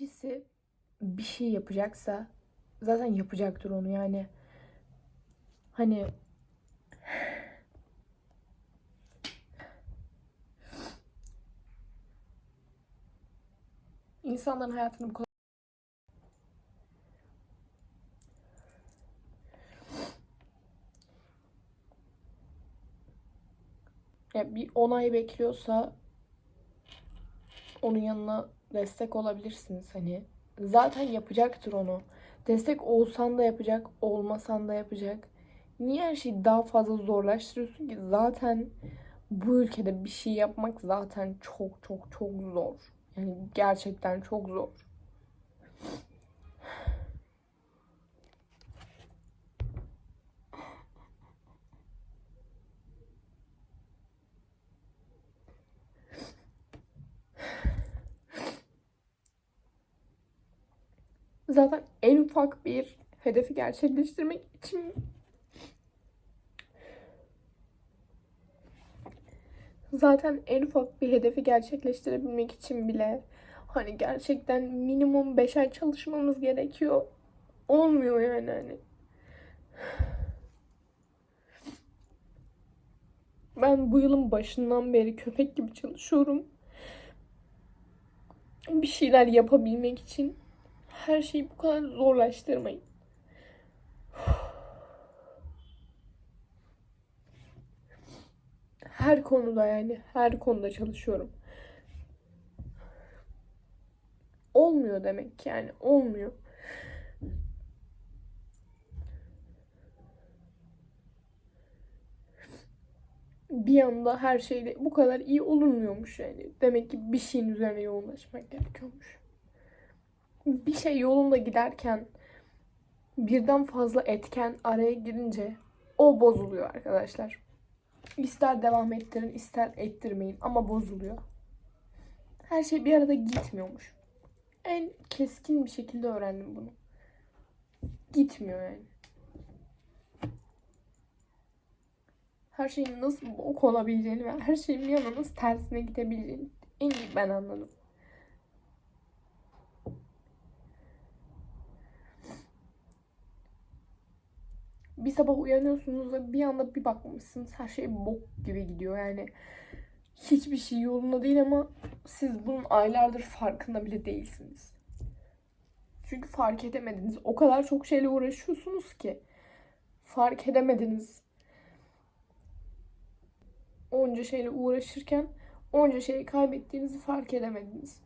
birisi bir şey yapacaksa zaten yapacaktır onu yani. Hani insanların hayatını bu kadar ya bir onay bekliyorsa onun yanına destek olabilirsiniz hani. Zaten yapacaktır onu. Destek olsan da yapacak, olmasan da yapacak. Niye her şeyi daha fazla zorlaştırıyorsun ki? Zaten bu ülkede bir şey yapmak zaten çok çok çok zor. Yani gerçekten çok zor. Zaten en ufak bir hedefi gerçekleştirmek için zaten en ufak bir hedefi gerçekleştirebilmek için bile hani gerçekten minimum 5 ay çalışmamız gerekiyor. Olmuyor yani hani. Ben bu yılın başından beri köpek gibi çalışıyorum. Bir şeyler yapabilmek için her şeyi bu kadar zorlaştırmayın. Her konuda yani her konuda çalışıyorum. Olmuyor demek ki yani olmuyor. Bir anda her şeyde bu kadar iyi olunmuyormuş yani. Demek ki bir şeyin üzerine yoğunlaşmak gerekiyormuş bir şey yolunda giderken birden fazla etken araya girince o bozuluyor arkadaşlar. İster devam ettirin, ister ettirmeyin ama bozuluyor. Her şey bir arada gitmiyormuş. En keskin bir şekilde öğrendim bunu. Gitmiyor yani. Her şeyin nasıl bok olabileceğini ve her şeyin bir yana tersine gidebileceğini en iyi ben anladım. Bir sabah uyanıyorsunuz ve bir anda bir bakmışsınız her şey bok gibi gidiyor. Yani hiçbir şey yolunda değil ama siz bunun aylardır farkında bile değilsiniz. Çünkü fark edemediniz. O kadar çok şeyle uğraşıyorsunuz ki fark edemediniz. Onca şeyle uğraşırken onca şeyi kaybettiğinizi fark edemediniz.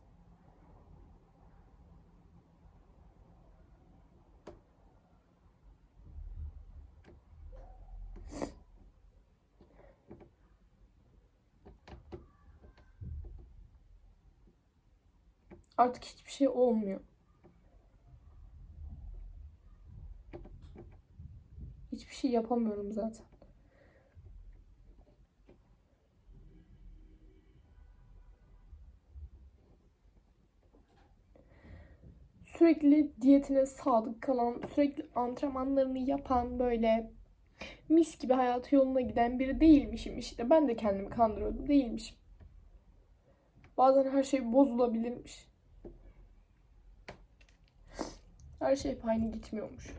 Artık hiçbir şey olmuyor. Hiçbir şey yapamıyorum zaten. Sürekli diyetine sadık kalan, sürekli antrenmanlarını yapan böyle mis gibi hayatı yoluna giden biri değilmişim işte. Ben de kendimi kandırıyordum. Değilmişim. Bazen her şey bozulabilirmiş. Her şey aynı gitmiyormuş.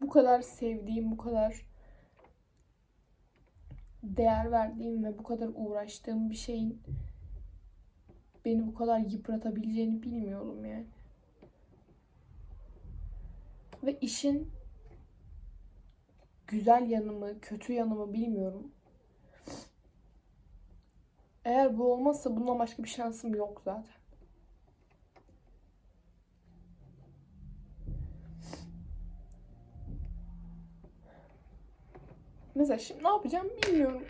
Bu kadar sevdiğim, bu kadar değer verdiğim ve bu kadar uğraştığım bir şeyin beni bu kadar yıpratabileceğini bilmiyorum yani. Ve işin güzel yanımı, kötü yanımı bilmiyorum. Eğer bu olmazsa bundan başka bir şansım yok zaten. Mesela şimdi ne yapacağım bilmiyorum.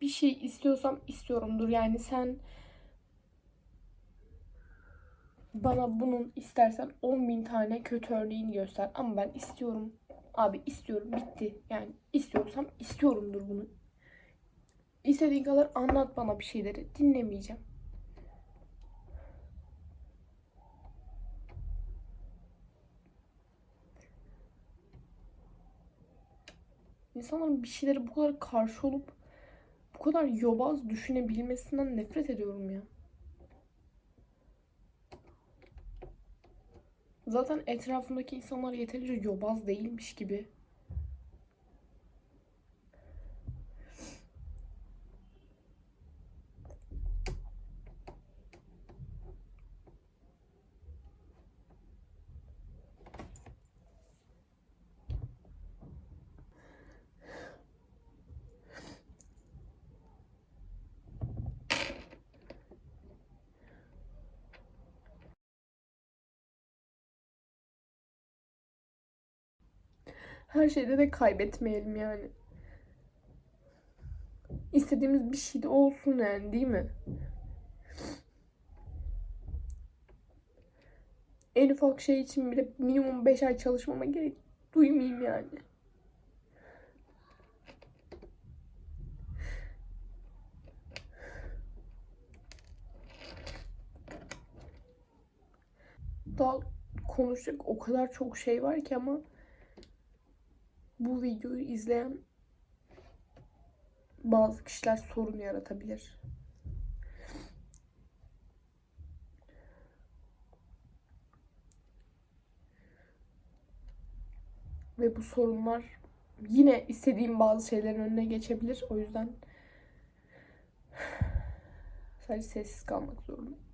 Bir şey istiyorsam istiyorumdur. Yani sen bana bunun istersen 10 bin tane kötü örneğini göster. Ama ben istiyorum. Abi istiyorum. Bitti. Yani istiyorsam istiyorumdur bunu. İstediğin kadar anlat bana bir şeyleri. Dinlemeyeceğim. İnsanların bir şeylere bu kadar karşı olup bu kadar yobaz düşünebilmesinden nefret ediyorum ya. Zaten etrafımdaki insanlar yeterince yobaz değilmiş gibi. Her şeyde de kaybetmeyelim yani. İstediğimiz bir şey de olsun yani değil mi? En ufak şey için bile minimum 5 ay çalışmama gerek duymayayım yani. Daha konuşacak o kadar çok şey var ki ama bu videoyu izleyen bazı kişiler sorun yaratabilir. Ve bu sorunlar yine istediğim bazı şeylerin önüne geçebilir. O yüzden sadece sessiz kalmak zorundayım.